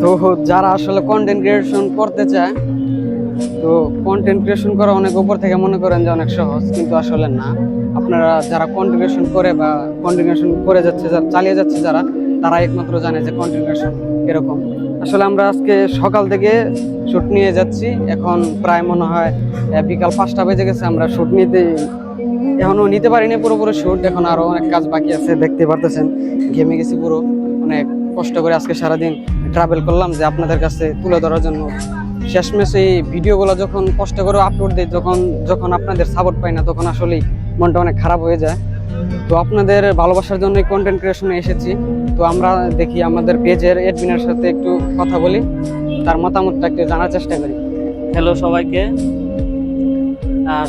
তো যারা আসলে কন্টেন্ট ক্রিয়েশন করতে চায়, তো কন্টেন্ট ক্রিয়েশন করা অনেক উপর থেকে মনে করেন যে অনেক সহজ, কিন্তু আসলে না। আপনারা যারা কন্টেন্ট ক্রিয়েশন করে বা কন্টেন্ট ক্রিয়েশন করে যাচ্ছে, যারা চালিয়ে যাচ্ছে যারা, তারা একমাত্র জানে যে কন্টেন্ট ক্রিয়েশন কীরকম আসলে আমরা আজকে সকাল থেকে শ্যুট নিয়ে যাচ্ছি। এখন প্রায় মনে হয় বিকাল পাঁচটা বেজে গেছে, আমরা শ্যুট নিতে এখনও নিতে পারিনি পুরোপুরি শ্যুট এখন আরও অনেক কাজ বাকি আছে, দেখতে পারতেছেন। ঘেমে গেছি পুরো, অনেক কষ্ট করে আজকে সারাদিন ট্রাভেল করলাম যে আপনাদের কাছে তুলে ধরার জন্য। শেষমেশ এই ভিডিওগুলো যখন কষ্ট করে আপলোড দিই যখন যখন আপনাদের সাপোর্ট পাই না, তখন আসলেই মনটা অনেক খারাপ হয়ে যায়। তো আপনাদের ভালোবাসার জন্য কন্টেন্ট ক্রিয়েশনে এসেছি। তো আমরা দেখি আমাদের পেজের এডমিনের সাথে একটু কথা বলি, তার মতামতটা একটু জানার চেষ্টা করি। হ্যালো সবাইকে।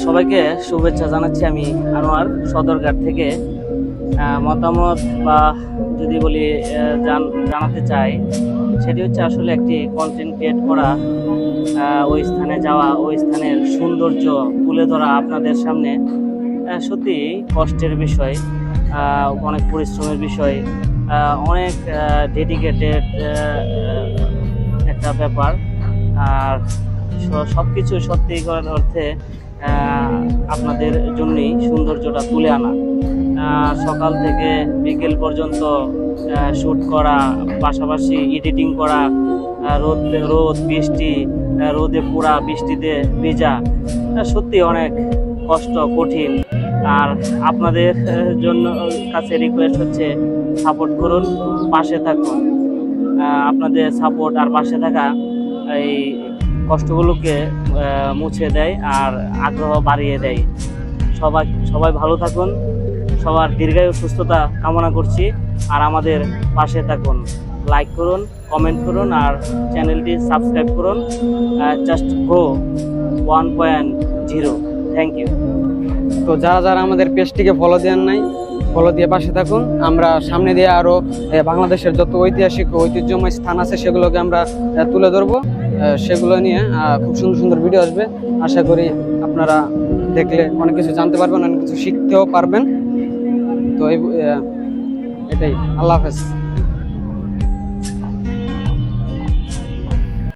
সবাইকে শুভেচ্ছা জানাচ্ছি আমি আনোয়ার সদরঘাট থেকে। মতামত বা যদি বলি জান- জানাতে চাই, সেটি হচ্ছে আসলে একটি কন্টেন্ট ক্রিয়েট করা ওই স্থানে যাওয়া, ওই স্থানের সৌন্দর্য তুলে ধরা আপনাদের সামনে সত্যি কষ্টের বিষয় অনেক পরিশ্রমের বিষয় অনেক ডেডিকেটেড একটা ব্যাপার। আর সব কিছু সত্যি করার অর্থে আপনাদের জন্যই সৌন্দর্যটা তুলে আনা। সকাল থেকে বিকেল পর্যন্ত শ্যুট করা, পাশাপাশি এডিটিং করা রোদ রোদ, বৃষ্টি রোদে পোড়া বৃষ্টিতে ভেজা। সত্যি অনেক কষ্ট, কঠিন। আর আপনাদের জন্য কাছে রিকোয়েস্ট হচ্ছে সাপোর্ট করুন, পাশে থাকুন। আপনাদের সাপোর্ট আর পাশে থাকা এই কষ্টগুলোকে মুছে দেয় আর আগ্রহ বাড়িয়ে দেয়। সবাই সবাই ভালো থাকুন। সবার দীর্ঘায়ু সুস্থতা কামনা করছি। আর আমাদের পাশে থাকুন লাইক করুন কমেন্ট করুন, আর চ্যানেলটি সাবস্ক্রাইব করুন। Just go one point zero thank you তো যারা যারা আমাদের পেজটিকে ফলো দেওয়ার নাই ফলো দিয়ে পাশে থাকুন। আমরা সামনে দিয়ে আরও বাংলাদেশের যত ঐতিহাসিক ঐতিহ্যময় স্থান আছে, সেগুলোকে আমরা তুলে ধরবো। সেগুলো নিয়ে খুব সুন্দর সুন্দর ভিডিও আসবে। আশা করি আপনারা দেখলে অনেক কিছু জানতে পারবেন, অনেক কিছু শিখতেও পারবেন। তো এটাই। আল্লাহ হাফেজ।